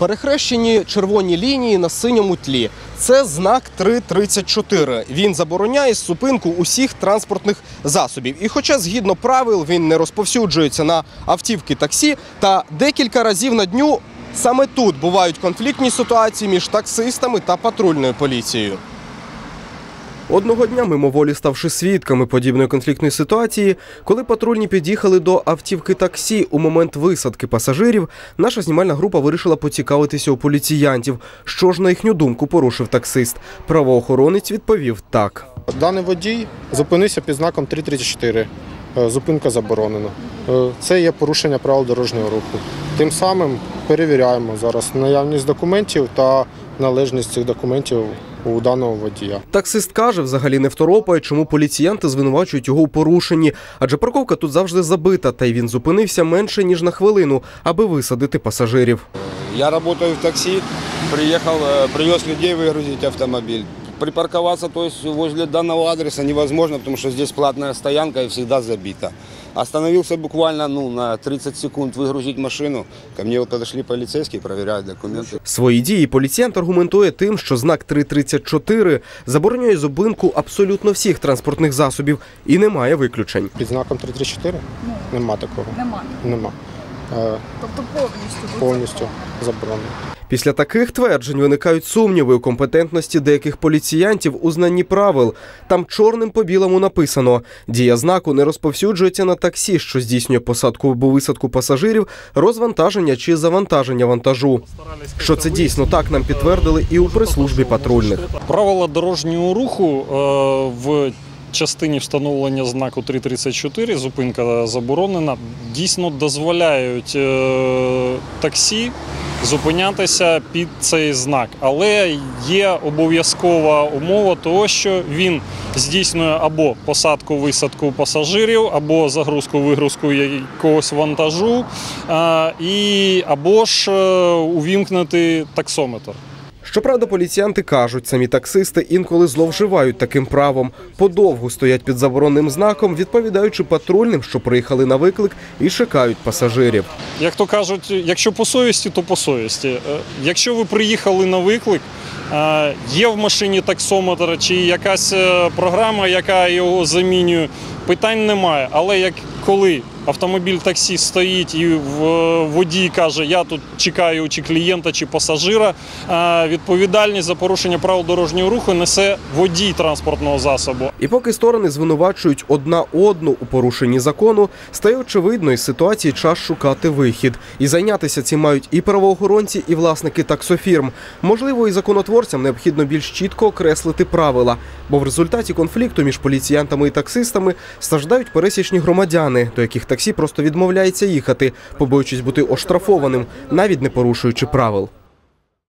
Перехрещені червоні лінії на синьому тлі. Це знак 334. Він забороняє зупинку усіх транспортних засобів. І хоча згідно правил він не розповсюджується на автівки таксі, та декілька разів на дню саме тут бувають конфліктні ситуації між таксистами та патрульною поліцією. Одного дня, мимоволі ставши свідками подібної конфліктної ситуації, коли патрульні під'їхали до автівки таксі у момент висадки пасажирів, наша знімальна група вирішила поцікавитися у поліціянтів, що ж на їхню думку порушив таксист. Правоохоронець відповів так. Даний водій зупинився під знаком 334. Е, Зупинка заборонена. Е, Це є порушення правил дорожнього руху. Тим самим перевіряємо зараз наявність документів та належність цих документів у даного водія. Таксист каже, взагалі не второпає, чому поліціянти звинувачують його у порушенні, адже парковка тут завжди забита, та й він зупинився менше ніж на хвилину, аби висадити пасажирів. Я працюю в таксі, приїхав, э, привез людей вигрузити автомобиль. Припарковаться то есть, возле данного адреса невозможно, потому что здесь платная стоянка и всегда забита. Остановился буквально ну, на 30 секунд выгрузить машину. Ко мне вот подошли полицейские, проверяют документы. Свої дії поліціянт аргументує тим, що знак 334 забороняє зупинку абсолютно всіх транспортних засобів і немає виключень. Під знаком 334 нема такого. Нема. Нема. Е, Тобто повністю. Повністю заборонено. Після таких тверджень виникають сумніви у компетентності деяких поліціянтів у знанні правил. Там чорним по білому написано: дія знаку не розповсюджується на таксі, що здійснює посадку або висадку пасажирів, розвантаження чи завантаження вантажу. Що це дійсно так нам підтвердили і у прес-службі патрульних. Правила дорожнього руху е, в частині встановлення знаку 334 зупинка заборонена, дійсно дозволяють е, таксі зупинятися під цей знак. Але є обов'язкова умова того, що він здійснює або посадку-висадку пасажирів, або загрузку-вигрузку якогось вантажу, е, і або ж е, увімкнути таксометр. Щоправда, поліціянти кажуть, самі таксисти інколи зловживають таким правом, подовгу стоять під заборонним знаком, відповідаючи патрульним, що приїхали на виклик і чекають пасажирів. Як то кажуть, якщо по совісті, то по совісті. Е, Якщо ви приїхали на виклик, е, є в машині таксометр чи якась е, програма, яка його замінює, питань немає. Але як коли автомобіль таксі стоїть і водій каже, я тут чекаю чи клієнта, чи пасажира, відповідальність за порушення правил дорожнього руху несе водій транспортного засобу. І поки сторони звинувачують одна одну у порушенні закону, стає очевидно із ситуації час шукати вихід. І зайнятися цим мають і правоохоронці, і власники таксофірм. Можливо, і законотворцям необхідно більш чітко окреслити правила, бо в результаті конфлікту між поліціянтами і таксистами страждають пересічні громадяни, до яких таксі просто відмовляється їхати, побоюючись бути оштрафованим, навіть не порушуючи правил.